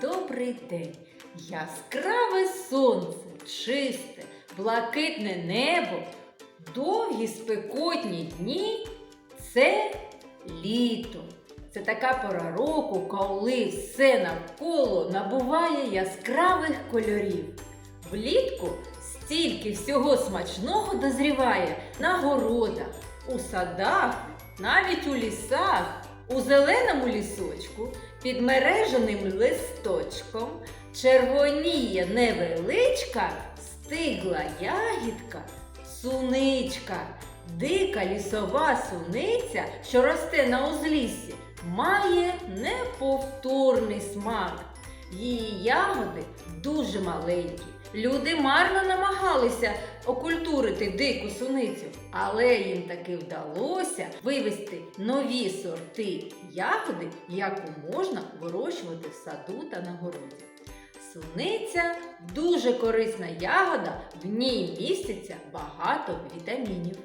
добрий день. Яскраве сонце, чисте, блакитне небо, довгі спекотні дні це літо. Це така пора року, коли все навколо набуває яскравих кольорів. Влітку стільки всього смачного дозріває на городах, у садах, навіть у лісах, у зеленому лісочку, під мереженим листочком, червоніє невеличка, стигла ягідка, суничка, дика лісова суниця, що росте на узліссі, має неповторний смак. Її ягоди дуже маленькі. Люди марно намагалися окультурити дику суницю, але їм таки вдалося вивести нові сорти ягоди, яку можна вирощувати в саду та на городі. Суниця дуже корисна ягода, в ній міститься багато вітамінів.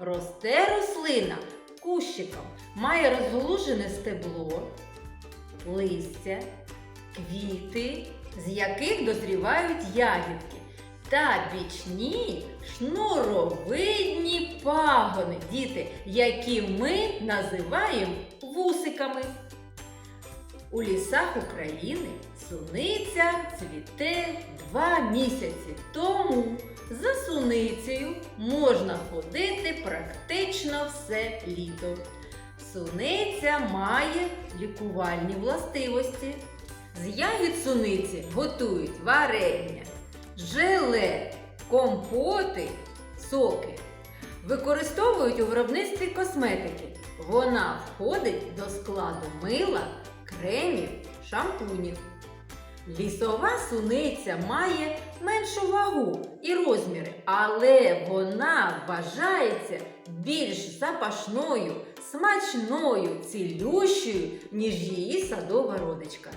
Росте рослина кущиком, має розгалужене стебло, листя, квіти, з яких дозрівають ягідки, та бічні шнуровидні пагони, діти, які ми називаємо вусиками. У лісах України суниця цвіте два місяці. Тому за суницею можна ходити практично все літо. Суниця має лікувальні властивості. З ягід суниці готують варення, желе, компоти, соки. Використовують у виробництві косметики. Вона входить до складу мила, кремів, шампунів. Лісова суниця має меншу вагу і розміри, але вона вважається більш запашною, смачною, цілющою, ніж її садова родичка.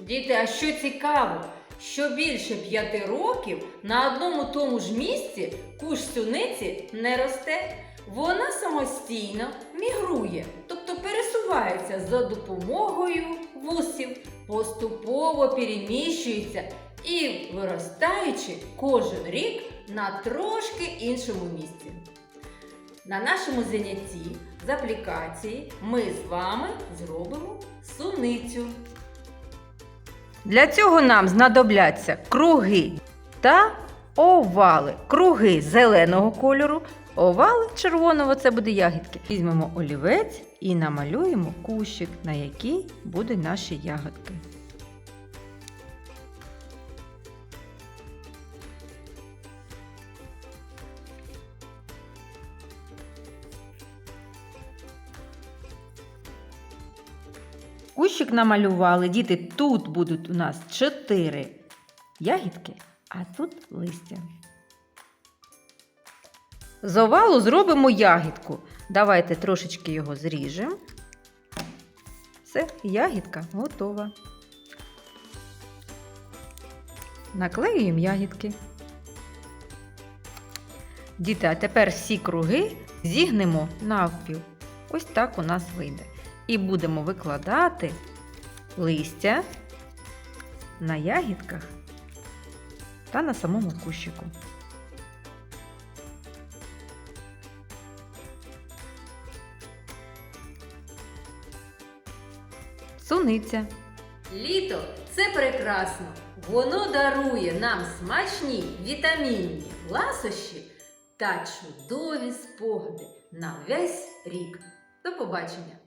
Діти, а що цікаво, що більше п'яти років на одному тому ж місці кущ суниці не росте. Вона самостійно мігрує, тобто пересувається за допомогою вусів, поступово переміщується і виростаючи кожен рік на трошки іншому місці. На нашому занятті з аплікації ми з вами зробимо суницю. Для цього нам знадобляться круги та овали. Круги зеленого кольору, овали червоного це буде ягідки. Візьмемо олівець і намалюємо кущик, на який будуть наші ягодки. Кущик намалювали. Діти, тут будуть у нас чотири ягідки, а тут листя. З овалу зробимо ягідку. Давайте трошечки його зріжемо. Все, ягідка готова. Наклеюємо ягідки. Діти, а тепер всі круги зігнемо навпіл. Ось так у нас вийде. І будемо викладати листя на ягідках та на самому кущику. Суниця. Літо це прекрасно. Воно дарує нам смачні вітамінні ласощі та чудові спогади на весь рік. До побачення!